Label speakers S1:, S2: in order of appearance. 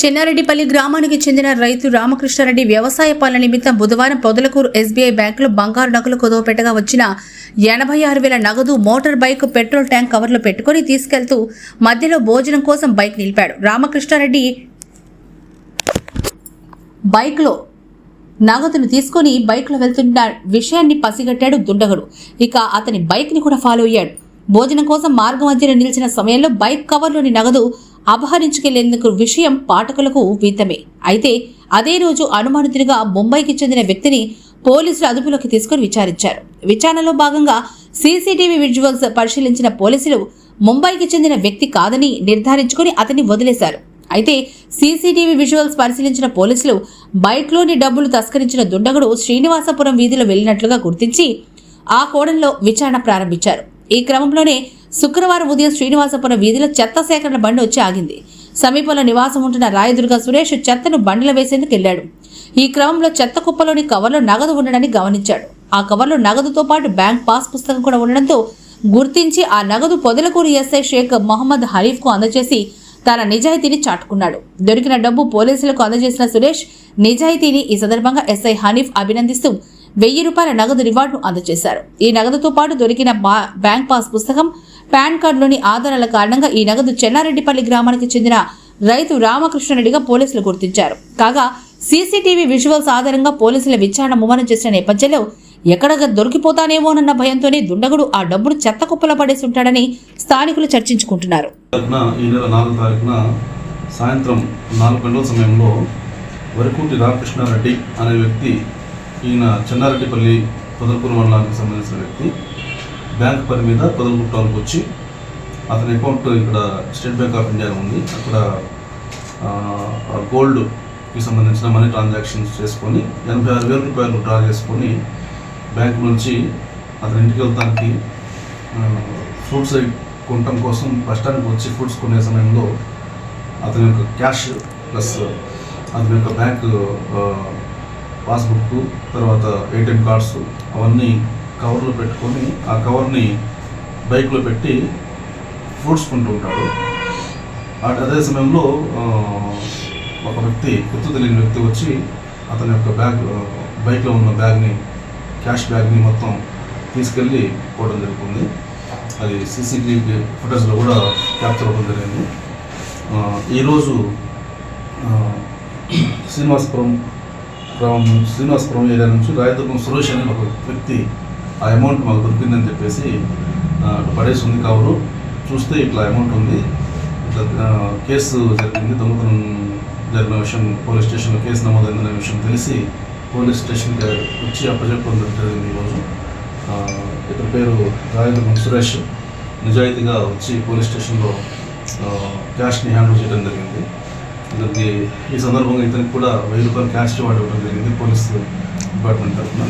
S1: చెన్నారెడ్డిపల్లి గ్రామానికి చెందిన రైతు రామకృష్ణారెడ్డి వ్యవసాయ పాలన నిమిత్తం బుధవారం పొదలకూరు ఎస్బీఐ బ్యాంకులో బంగారు నగలు కుదవపెట్టగా వచ్చిన ఎనభై ఆరు వేల నగదు మోటార్ బైక్ పెట్రోల్ ట్యాంక్ కవర్లో పెట్టుకుని తీసుకెళ్తూ మధ్యలో భోజనం కోసం బైక్ నిలిపాడు. రామకృష్ణారెడ్డి బైక్లో నగదును తీసుకొని బైక్లో వెళ్తున్న విషయాన్ని పసిగట్టాడు దుండగుడు. ఇక అతని బైక్ని కూడా ఫాలో అయ్యాడు. భోజనం కోసం మార్గ మధ్యలో నిలిచిన సమయంలో బైక్ కవర్లోని నగదు అపహరించుకెళ్ళేందుకు విషయం పాఠకులకు విదితమే అయితే అదే రోజు అనుమానితుడిగా ముంబైకి చెందిన వ్యక్తిని పోలీసులు అదుపులోకి తీసుకుని విచారించారు. విచారణలో భాగంగా సీసీటీవీ విజువల్స్ పరిశీలించిన పోలీసులు ముంబైకి చెందిన వ్యక్తి కాదని నిర్ధారించుకుని అతన్ని వదిలేశారు. అయితే సీసీటీవీ విజువల్స్ పరిశీలించిన పోలీసులు బైక్లోని డబ్బులు తస్కరించిన దుండగుడు శ్రీనివాసపురం వీధిలో వెళ్ళినట్లుగా గుర్తించి ఆ కోణంలో విచారణ ప్రారంభించారు. ఈ క్రమంలోనే శుక్రవారం ఉదయం శ్రీనివాసపురం వీధిలో చెత్త సేకరణ బండి వచ్చి ఆగింది. సమీపంలో నివాసం ఉంటున్న రాయదుర్గ సురేష్ చెత్తను బండిలో వేసేందుకు వెళ్ళాడు. ఈ క్రమంలో చెత్త కుప్పలోని కవర్లో నగదు ఉండడాన్ని గమనించాడు. ఆ కవర్లో నగదుతో పాటు బ్యాంక్ పాస్ పుస్తకం కూడా ఉండడంతో గుర్తించి ఆ నగదు పొదలకూరు ఎస్ఐ షేక్ మహమ్మద్ హరీఫ్కు అందజేసి తన నిజాయితీని చాటుకున్నాడు. దొరికిన డబ్బు పోలీసులకు అందజేసిన సురేష్ నిజాయితీని ఈ సందర్భంగా ఎస్ఐ హనీఫ్ అభినందిస్తూ వెయ్యి రూపాయల నగదు రివార్డును అందజేశారు. ఈ నగదుతో పాటు దొరికిన బ్యాంక్ పాస్ పుస్తకం పాన్ కార్డులోని ఆధారాల కారణంగా ఈ నగదు చెన్నారెడ్డిపల్లి గ్రామానికి చెందిన రైతు రామకృష్ణారెడ్డిగా పోలీసులు గుర్తించారు. కాగా సీసీటీవీ విజువల్స్ ఆధారంగా పోలీసుల విచారణ ముమ్మరం చేసిన నేపథ్యంలో ఎక్కడ దొరికిపోతానేమోనన్న భయంతోనే దుండగుడు ఆ డబ్బును చెత్త కుప్పల పడేసి ఉంటాడని స్థానికులు చర్చించుకుంటున్నారు.
S2: ఈ నెల నాలుగు తారీఖున సాయంత్రం నాలుగు గంటల సమయంలో వరకుటి రామకృష్ణారెడ్డి అనే వ్యక్తి ఈయన చెన్నారెడ్డిపల్లి పొదలకూరు మండలానికి సంబంధించిన వ్యక్తి. బ్యాంక్ పని మీద పొదలకూరు టౌన్కి వచ్చి అతని అకౌంట్ ఇక్కడ స్టేట్ బ్యాంక్ ఆఫ్ ఇండియా ఉంది. అక్కడ గోల్డ్కి సంబంధించిన మనీ ట్రాన్సాక్షన్స్ చేసుకొని ఎనభై ఆరు వేల రూపాయలు డ్రా చేసుకొని బ్యాంక్ నుంచి అతని ఇంటికి వెళ్తానికి ఫ్రూట్స్ కొనటం కోసం బస్ స్టాండ్కి వచ్చి ఫ్రూట్స్ కొనే సమయంలో అతని యొక్క క్యాష్ ప్లస్ అతని యొక్క బ్యాంక్ పాస్బుక్ తర్వాత ఏటీఎం కార్డ్స్ అవన్నీ కవర్లో పెట్టుకొని ఆ కవర్ని బైక్లో పెట్టి పూడ్చుకుంటూ ఉంటాడు. అటు అదే సమయంలో ఒక వ్యక్తి గుర్తు తెలియని వ్యక్తి వచ్చి అతని యొక్క బ్యాగ్ బైక్లో ఉన్న బ్యాగ్ని క్యాష్ బ్యాగ్ని మొత్తం తీసుకెళ్ళి పోవడం జరుగుతుంది. అది సీసీటీవీ ఫుటేజ్లో కూడా క్యాప్చర్ అవ్వడం జరిగింది. ఈరోజు శ్రీనివాసపురం గ్రామం నుంచి శ్రీనివాసపురం ఏరియా నుంచి రాయదుర్గం సురేష్ అనే ఒక వ్యక్తి ఆ అమౌంట్ మాకు దొరికిందని చెప్పేసి పడేసి ఉంది కవరు. చూస్తే ఇట్లా అమౌంట్ ఉంది. ఇట్లా కేసు జరిగింది. దొంగతనం జరిగిన విషయం పోలీస్ స్టేషన్లో కేసు నమోదైందనే విషయం తెలిసి పోలీస్ స్టేషన్కి వచ్చి అప్పచెప్పడం జరిగింది ఈరోజు ఇతని పేరు రాయదుర్గం సురేష్. నిజాయితీగా వచ్చి పోలీస్ స్టేషన్లో క్యాష్ని హ్యాండిల్ చేయడం జరిగింది. ఇతనికి ఈ సందర్భంగా ఇతనికి కూడా వెయ్యి రూపాయలు క్యాష్ ఇవ్వడం జరిగింది పోలీస్ డిపార్ట్మెంట్ తరఫున.